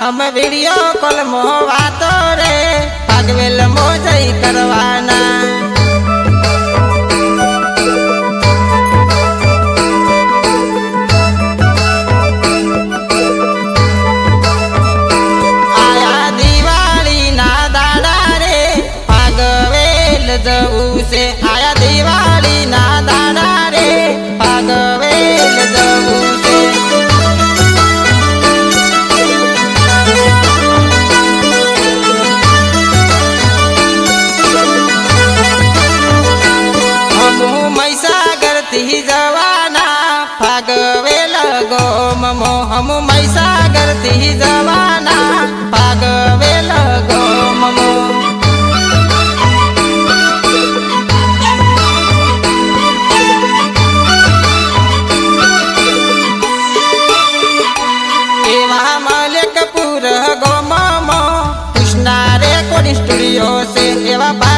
અમે video call મો વાતો રે. પાગવેલ મો જઈ કરવાના. mis se lleva para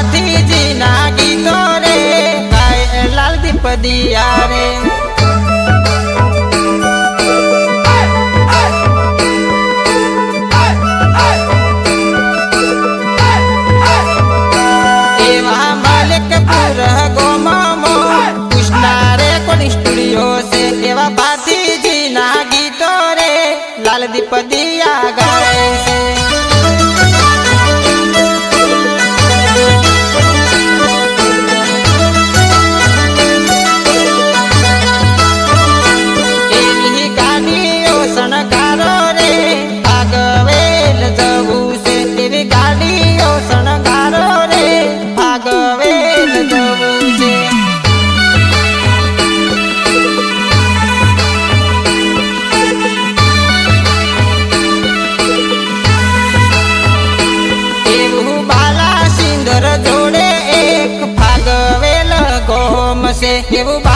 llevo